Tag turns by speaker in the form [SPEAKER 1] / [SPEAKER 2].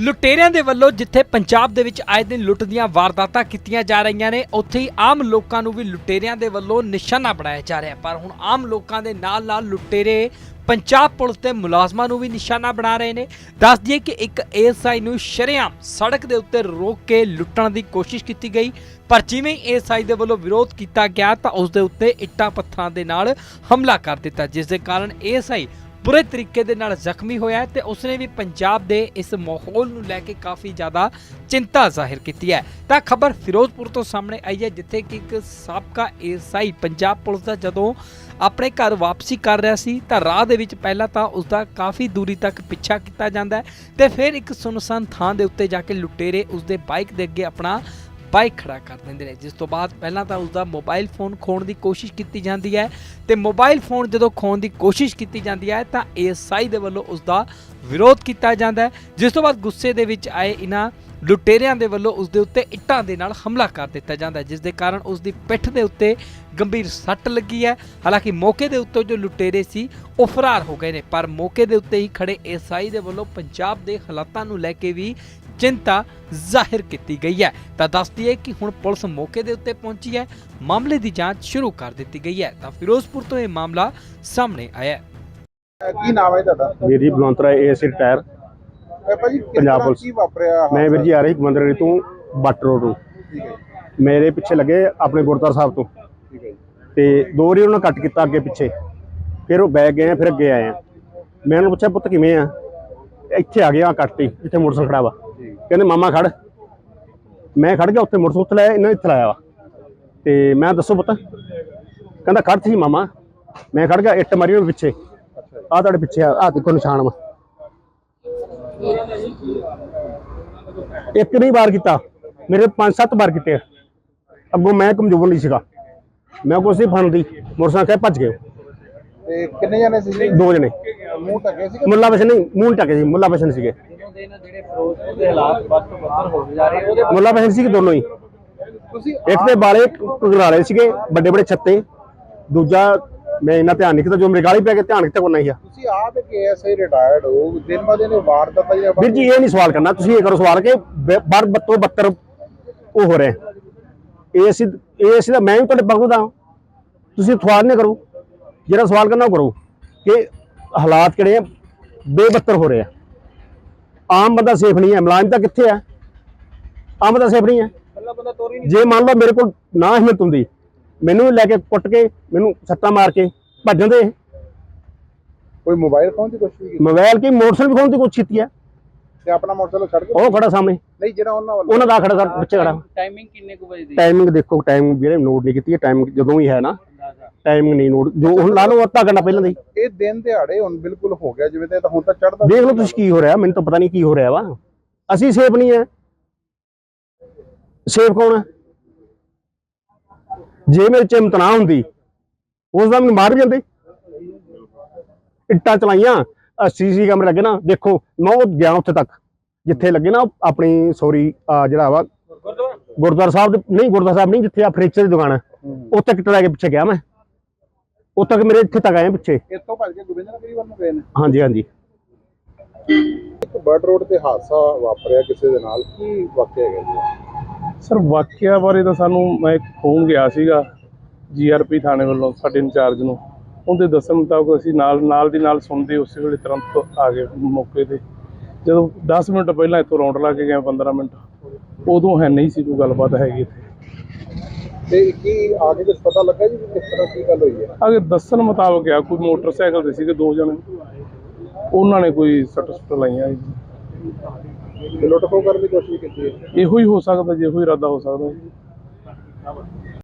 [SPEAKER 1] ਲੁਟੇਰਿਆਂ ਦੇ ਵੱਲੋਂ ਜਿੱਥੇ ਪੰਜਾਬ ਦੇ ਵਿੱਚ ਆਏ ਦਿਨ ਲੁੱਟ ਦੀਆਂ ਵਾਰਦਾਤਾਂ ਕੀਤੀਆਂ ਜਾ ਰਹੀਆਂ ਨੇ, ਉੱਥੇ ਹੀ ਆਮ ਲੋਕਾਂ ਨੂੰ ਵੀ ਲੁਟੇਰਿਆਂ ਦੇ ਵੱਲੋਂ ਨਿਸ਼ਾਨਾ ਬਣਾਇਆ ਜਾ ਰਿਹਾ ਪਰ ਹੁਣ ਆਮ ਲੋਕਾਂ ਦੇ ਨਾਲ-ਨਾਲ ਲੁਟੇਰੇ ਪੰਜਾਬ ਪੁਲਿਸ ਦੇ ਮੁਲਾਜ਼ਮਾਂ ਨੂੰ ਵੀ ਨਿਸ਼ਾਨਾ ਬਣਾ ਰਹੇ ਨੇ। ਦੱਸ ਦਈਏ ਕਿ ਇੱਕ ਏਐਸਆਈ ਨੂੰ ਸ਼ਰੇਆਮ ਸੜਕ ਦੇ ਉੱਤੇ ਰੋਕ ਕੇ ਲੁੱਟਣ ਦੀ ਕੋਸ਼ਿਸ਼ ਕੀਤੀ ਗਈ। ਪਰ ਜਿਵੇਂ ਏਐਸਆਈ ਦੇ ਵੱਲੋਂ ਵਿਰੋਧ ਕੀਤਾ ਗਿਆ ਤਾਂ ਉਸ ਦੇ ਉੱਤੇ ਇੱਟਾਂ ਪੱਥਰਾਂ ਦੇ ਨਾਲ ਹਮਲਾ ਕਰ ਦਿੱਤਾ, ਜਿਸ ਦੇ ਕਾਰਨ ਏਐਸਆਈ ਬੁਰੇ ਤਰੀਕੇ ਦੇ ਨਾਲ ਜ਼ਖਮੀ ਹੋਇਆ ਹੈ ਤੇ ਉਸਨੇ ਵੀ ਪੰਜਾਬ ਦੇ ਇਸ ਮਾਹੌਲ ਨੂੰ ਲੈ ਕੇ ਕਾਫੀ ਜ਼ਿਆਦਾ ਚਿੰਤਾ ਜ਼ਾਹਿਰ ਕੀਤੀ ਹੈ। ਤਾਂ ਖਬਰ ਫਿਰੋਜ਼ਪੁਰ ਤੋਂ ਸਾਹਮਣੇ ਆਈ ਹੈ, ਜਿੱਥੇ ਕਿ ਇੱਕ ਸਾਬਕਾ ਏਐਸਆਈ ਪੰਜਾਬ ਪੁਲਿਸ ਦਾ ਜਦੋਂ ਆਪਣੇ ਘਰ ਵਾਪਸੀ ਕਰ ਰਿਹਾ ਸੀ, ਤਾਂ ਰਾਹ ਦੇ ਵਿੱਚ ਪਹਿਲਾਂ ਤਾਂ ਉਸ ਦਾ ਕਾਫੀ ਦੂਰੀ ਤੱਕ ਪਿੱਛਾ ਕੀਤਾ ਜਾਂਦਾ ਹੈ ਤੇ ਫਿਰ ਇੱਕ ਸੁਨਸਾਨ ਥਾਂ ਦੇ ਉੱਤੇ ਜਾ ਕੇ ਲੁਟੇਰੇ ਉਸ ਦੇ ਬਾਈਕ ਦੇ ਅੱਗੇ ਆਪਣਾ ਬਾਈਕ ਖੜਾ ਕਰ ਦਿੰਦੇ ਨੇ। ਜਿਸ ਤੋਂ ਬਾਅਦ ਪਹਿਲਾਂ ਤਾਂ ਉਸ ਦਾ ਮੋਬਾਈਲ ਫੋਨ ਖੋਣ ਦੀ ਕੋਸ਼ਿਸ਼ ਕੀਤੀ ਜਾਂਦੀ ਹੈ ਤੇ ਮੋਬਾਈਲ ਫੋਨ ਜਦੋਂ ਖੋਣ ਦੀ ਕੋਸ਼ਿਸ਼ ਕੀਤੀ ਜਾਂਦੀ ਹੈ ਤਾਂ ਏਐਸਆਈ ਦੇ ਵੱਲੋਂ ਉਸ ਦਾ ਵਿਰੋਧ ਕੀਤਾ ਜਾਂਦਾ ਹੈ। ਜਿਸ ਤੋਂ ਬਾਅਦ ਗੁੱਸੇ ਦੇ ਵਿੱਚ ਆਏ ਇਹਨਾਂ ਲੁਟੇਰਿਆਂ ਦੇ ਵੱਲੋਂ ਉਸ ਦੇ ਉੱਤੇ ਇੱਟਾਂ ਦੇ ਨਾਲ ਹਮਲਾ ਕਰ ਦਿੱਤਾ ਜਾਂਦਾ ਹੈ, ਜਿਸ ਦੇ ਕਾਰਨ ਉਸ ਦੀ ਪਿੱਠ ਦੇ ਉੱਤੇ ਗੰਭੀਰ ਸੱਟ ਲੱਗੀ ਹੈ। ਹਾਲਾਂਕਿ ਮੌਕੇ ਦੇ ਉੱਤੇ ਜੋ ਲੁਟੇਰੇ ਸੀ, ਉਹ ਫਰਾਰ ਹੋ ਗਏ ਨੇ, ਪਰ ਮੌਕੇ ਦੇ ਉੱਤੇ ਹੀ ਖੜੇ ਏਐਸਆਈ ਦੇ ਵੱਲੋਂ ਪੰਜਾਬ ਦੇ ਹਾਲਾਤਾਂ ਨੂੰ ਲੈ ਕੇ ਵੀ ਚਿੰਤਾ ਜ਼ਾਹਿਰ ਕੀਤੀ ਗਈ ਹੈ। ਤਾਂ ਦੱਸਦੀ ਹੈ ਕਿ ਹੁਣ ਪੁਲਿਸ ਮੌਕੇ ਦੇ ਉੱਤੇ ਪਹੁੰਚੀ ਹੈ। ਮਾਮਲੇ ਦੀ ਜਾਂਚ ਸ਼ੁਰੂ ਕਰ ਦਿੱਤੀ ਗਈ ਹੈ। ਤਾਂ ਫਿਰੋਜ਼ਪੁਰ ਤੋਂ ਇਹ ਮਾਮਲਾ ਸਾਹਮਣੇ ਆਇਆ ਹੈ।
[SPEAKER 2] ਕੀ ਨਾਮ ਹੈ ਤੁਹਾਡਾ?
[SPEAKER 3] ਵੀਰ ਜੀ ਬਲਵੰਤ ਰਾਏ ਏਐਸਸੀ ਰਿਟਾਇਰ।
[SPEAKER 2] ਇਹ ਭਾਜੀ ਕਿਸ
[SPEAKER 3] ਪੰਜਾਬ
[SPEAKER 2] ਤਰ੍ਹਾਂ
[SPEAKER 3] ਪੁਲਿਸ।
[SPEAKER 2] ਕੀ ਵਾਪਰਿਆ
[SPEAKER 3] ਮੈਂ ਵੀਰ ਜੀ ਆ ਰਹੀ ਮੰਦਰਗੜੀ ਤੋਂ ਬੱਟ ਰੋਡ
[SPEAKER 2] ਠੀਕ ਹੈ
[SPEAKER 3] ਮੇਰੇ ਪਿੱਛੇ ਲੱਗੇ ਆਪਣੇ ਗੁਰਦੁਆਰਾ ਸਾਹਿਬ ਤੋਂ।
[SPEAKER 2] ਠੀਕ ਹੈ ਜੀ।
[SPEAKER 3] ਤੇ ਦੋ ਵਾਰੀ ਉਹਨਾਂ ਕੱਟ ਕੀਤਾ ਅੱਗੇ ਪਿੱਛੇ। ਫਿਰ ਉਹ ਬੈਗ ਗਏ ਆ ਫਿਰ ਅੱਗੇ ਆਏ ਆ। ਮੈਂ ਉਹਨੂੰ ਪੁੱਛਿਆ ਪੁੱਤ ਕਿਵੇਂ ਆ? ਇੱਥੇ ਆ ਗਿਆ ਕੱਟਤੀ ਜਿੱਥੇ ਮੋਟਰਸਾਈਕਲ ਖੜਾ ਵਾ। ਕਹਿੰਦੇ ਮਾਮਾ ਖੜ। ਮੈਂ ਖੜ ਗਿਆ ਉੱਥੇ ਮੋਟਰਸਾਈਕਲ ਲਾਇਆ ਇਹਨਾਂ ਇੱਥੇ ਲਾਇਆ ਵਾ। ਤੇ ਮੈਂ ਦੱਸੋ ਪੁੱਤ ਕਹਿੰਦਾ ਖੜ ਸੀ ਮਾਮਾ। ਮੈਂ ਖੜ ਗਿਆ ਇੱਟ ਮਾਰੀ ਉਹ ਪਿੱਛੇ। ਆ ਤੁਹਾਡੇ ਪਿੱਛੇ ਆ ਆਹ ਦੇਖੋ ਨਿਸ਼ਾਨ ਵਾ। ਇੱਕ ਨਹੀਂ ਵਾਰ ਕੀਤਾ ਮੇਰੇ ਪੰਜ ਸੱਤ ਵਾਰ ਕੀਤੇ ਆ। ਅੱਗੋਂ ਮੈਂ ਕਮਜ਼ੋਰ ਨਹੀਂ ਸੀਗਾ। ਮੈਂ ਕੁਛ ਨਹੀਂ ਫੜਦੀ ਮੋਟਰਸਾਈਕਲ ਭੱਜ ਗਏ।
[SPEAKER 2] ਤੇ ਕਿੰਨੇ ਜਣੇ ਸੀ?
[SPEAKER 3] ਦੋ ਜਣੇ।
[SPEAKER 2] ਮੂੰਹ ਢੱਕੇ ਸੀ
[SPEAKER 3] ਮੁੱਲਾ ਬਸਨ ਨਹੀਂ ਮੂੰਹ ਟਕੇ ਸੀ ਮੁੱਲਾ ਬਸਨ ਸੀਗੇ।
[SPEAKER 4] ਜਿਹੜੇ ਫਿਰੋਜ਼ਪੁਰ ਦੇ ਹਾਲਾਤ ਵੱਧ ਤੋਂ ਵੱਧ ਹੋ ਜਾ ਰਹੇ ਉਹਦੇ
[SPEAKER 3] ਮੁੱਲਾ ਬਸਨ ਸੀ ਦੋਨੋਂ ਹੀ।
[SPEAKER 2] ਤੁਸੀਂ
[SPEAKER 3] ਇੱਕ ਦੇ ਬਾਲੇ ਘੁਗਰਾਲੇ ਸੀਗੇ ਵੱਡੇ ਵੱਡੇ ਛੱਤੇ। ਦੂਜਾ ਮੈਂ ਇੰਨਾ ਧਿਆਨ ਨਹੀਂ ਕੀਤਾ ਜੋ ਮੇਰੇ ਗਾਲੀ ਪੈ ਕੇ ਧਿਆਨ ਕਿਤੇ ਕੋਈ ਨਹੀਂ ਆ।
[SPEAKER 2] ਤੁਸੀਂ ਆਪ ਇੱਕ ਐਸਆਈ ਰਿਟਾਇਰਡ ਹੋ ਦਿਨ ਬਾ ਦਿਨ ਵਾਰਦਾਤਾਂ ਜਾਂ
[SPEAKER 3] ਵੀਰ ਜੀ ਇਹ ਨਹੀਂ ਸਵਾਲ ਕਰਨਾ ਤੁਸੀਂ ਇਹ ਕਰੋ ਸਵਾਲ ਕਿ ਬ- ਬੜ ਬੱਤੋ ਬੱਤਰ ਉਹ ਹੋ ਰਿਹਾ ਇਹ ਅਸੀਂ ਇਹ ਅਸੀਂ ਤਾਂ ਮੈਂ ਵੀ ਤੁਹਾਡੇ ਬਗਦਾ ਤੁਸੀਂ ਸਵਾਲ ਨਹੀਂ ਕਰੋ। ਜਿਹੜਾ ਸਵਾਲ ਕਰਨਾ ਉਹ ਕਰੋ ਕਿ ਹਾਲਾਤ ਕਿਹੜੇ ਆ? ਬੇਬੱਤਰ ਹੋ ਰਹੇ ਆ। ਆਮ ਬੰਦਾ ਸੇਫ ਨਹੀਂ ਹੈ। ਮੁਲਾਜ਼ਮ ਤਾਂ ਕਿੱਥੇ ਆ ਆਮ ਬੰਦਾ ਸੇਫ ਨਹੀਂ ਹੈ।
[SPEAKER 4] ਮਤਲਬ ਬੰਦਾ ਤੋਰੀ
[SPEAKER 3] ਜੇ ਮੰਨ ਲਓ ਮੇਰੇ ਕੋਲ ਨਾ ਹਿੰਮਤ ਹੁੰਦੀ ਮੈਨੂੰ ਲੈ ਕੇ ਕੁੱਟ ਕੇ ਮੈਨੂੰ ਸੱਟਾਂ ਮਾਰ ਕੇ ਭੱਜ ਜਾਂਦੇ
[SPEAKER 2] ਕੋਈ ਮੋਬਾਈਲ ਫੋਨ ਦੀ ਕੋਸ਼ਿਸ਼ ਕੀਤੀ?
[SPEAKER 3] ਮੋਬਾਈਲ ਕੀ? ਮੋਟਰਸਾਈਕਲ ਖੋਣ ਦੀ ਕੋਸ਼ਿਸ਼ ਕੀਤੀ ਹੈ?
[SPEAKER 2] ਤੇ ਆਪਣਾ ਮੋਟਰਸਾਈਕਲ ਛੱਡ ਕੇ
[SPEAKER 3] ਉਹ ਖੜਾ ਸਾਹਮਣੇ।
[SPEAKER 2] ਨਹੀਂ ਜਿਹੜਾ ਉਹਨਾਂ ਵੱਲੋਂ
[SPEAKER 3] ਉਹਨਾਂ ਦਾ ਖੜਾ ਸਰ ਪਿੱਛੇ ਖੜਾ।
[SPEAKER 4] ਟਾਈਮਿੰਗ ਕਿੰਨੇ ਕੁ ਵਜੇ ਦੀ?
[SPEAKER 3] ਟਾਈਮਿੰਗ ਦੇਖੋ ਟਾਈਮਿੰਗ ਵੀਰੇ ਨੋਟ ਨਹੀਂ ਕੀਤੀ ਹੈ ਟਾਈਮਿੰਗ ਜਦੋਂ ਵੀ ਹੈ ਨਾ। ਟਾਈਮਿੰਗ ਨਹੀਂ ਨੋਟ ਜੋ ਹੁਣ ਲਾ ਲਓ ਅੱਧਾ ਘੰਟਾ ਪਹਿਲਾਂ ਦੀ
[SPEAKER 2] ਇਹ ਦਿਨ ਦਿਹਾੜੇ ਹੁਣ ਬਿਲਕੁਲ ਹੋ ਗਿਆ ਜਿਵੇਂ ਤੇ ਤਾਂ ਹੁਣ ਤਾਂ ਚੜਦਾ
[SPEAKER 3] ਦੇਖ ਲਓ ਤੁਸੀਂ ਕੀ ਹੋ ਰਿਹਾ ਮੈਨੂੰ ਤਾਂ ਪਤਾ ਨਹੀਂ ਕੀ ਹੋ ਰਿਹਾ ਵਾ। ਅਸੀਂ ਸੇਫ ਨਹੀਂ ਹੈ। ਸੇਫ ਕੌਣ ਹੈ? ਜੇ ਮੇਰੇ ਚ ਹਿੰਮਤ ਨਾ ਹੁੰਦੀ ਉਸ ਦਾ ਮੈਨੂੰ ਮਾਰ ਵੀ ਜਾਂਦੇ। ਇੱਟਾਂ ਚਲਾਈਆਂ ਸੀਸੀ ਕੈਮਰੇ ਲੱਗੇ ਨਾ ਦੇਖੋ ਮੈਂ ਉਹ ਗਿਆ ਉੱਥੇ ਤੱਕ। ਜਿੱਥੇ ਲੱਗੇ ਨਾ ਆਪਣੀ ਸੌਰੀ ਜਿਹੜਾ ਵਾ ਗੁਰਦੁਆਰਾ ਸਾਹਿਬ ਨਹੀਂ ਗੁਰਦੁਆਰਾ ਸਾਹਿਬ ਨਹੀਂ ਜਿੱਥੇ ਆ ਫਰਨੀਚਰ ਦੀ ਦੁਕਾਨ ਹੈ। ਉੱਥੇ ਕਿੱਟ ਲੈ ਕੇ ਪਿੱਛੇ ਗਿਆ ਮੈਂ। ਉੱਥੇ ਤੱਕ ਮੇਰੇ ਇੱਥੇ ਤੱਕ ਆਏ ਪਿੱਛੇ।
[SPEAKER 2] ਇੱਥੋਂ ਭੱਜ ਕੇ ਗੋਬਿੰਦ ਨਗਰੀ ਵੱਲ ਨੂੰ ਗਏ ਨੇ?
[SPEAKER 3] ਹਾਂਜੀ ਹਾਂਜੀ।
[SPEAKER 2] ਇੱਕ ਬਰਡ ਰੋਡ ਤੇ ਹਾਦਸਾ ਵਾਪਰਿਆ ਕਿਸੇ ਦੇ ਨਾਲ ਕੀ ਵਾਕਿਆ ਹੈਗਾ ਜੀ?
[SPEAKER 5] ਸਰ ਵਾਕਿਆ ਬਾਰੇ ਤਾਂ ਸਾਨੂੰ ਮੈਂ ਇੱਕ ਫੋਨ ਗਿਆ ਸੀਗਾ ਜੀਆਰਪੀ ਥਾਣੇ ਵੱਲੋਂ ਸਾਡੇ ਇੰਚਾਰਜ ਨੂੰ। ਉਹਦੇ ਦੱਸਣ ਮੁਤਾਬਕ ਅਸੀਂ ਨਾਲ ਨਾਲ ਦੀ ਨਾਲ ਸੁਣਦੇ ਉਸੇ ਵੇਲੇ ਤੁਰੰਤ ਆ ਗਏ ਮੌਕੇ ਤੇ। ਜਦੋਂ 10 ਮਿੰਟ ਪਹਿਲਾਂ ਇੱਥੋਂ ਰੌਂਡ ਲਾ ਕੇ ਗਏ 15 ਮਿੰਟ। ਉਦੋਂ ਹੈ ਨਹੀਂ ਸੀ ਕੋਈ ਗੱਲਬਾਤ ਹੈਗੀ ਇੱਥੇ।
[SPEAKER 2] ਤੇ ਕੀ ਆਗੇ ਕੁਝ ਪਤਾ ਲੱਗਾ ਜੀ ਕਿਸ ਤਰ੍ਹਾਂ ਕੀ ਗੱਲ ਹੋਈ ਹੈ?
[SPEAKER 5] ਅਗੇ ਦੱਸਣ ਮੁਤਾਬਕ ਆ ਕੋਈ ਮੋਟਰਸਾਈਕਲ ਤੇ ਸੀਗੇ ਦੋ ਜਣੇ। ਉਹਨਾਂ ਨੇ ਕੋਈ ਸੱਟ ਸੁੱਟ ਲਾਈਆਂ ਜੀ।
[SPEAKER 2] ਤੇ ਲੁੱਟ ਖੋਹ ਕਰਨ ਦੀ ਕੋਸ਼ਿਸ਼ ਕੀਤੀ ਹੈ।
[SPEAKER 5] ਇਹੋ ਹੀ ਹੋ ਸਕਦਾ ਜੇ ਇਹੋ ਹੀ ਇਰਾਦਾ ਹੋ ਸਕਦਾ ਜੀ।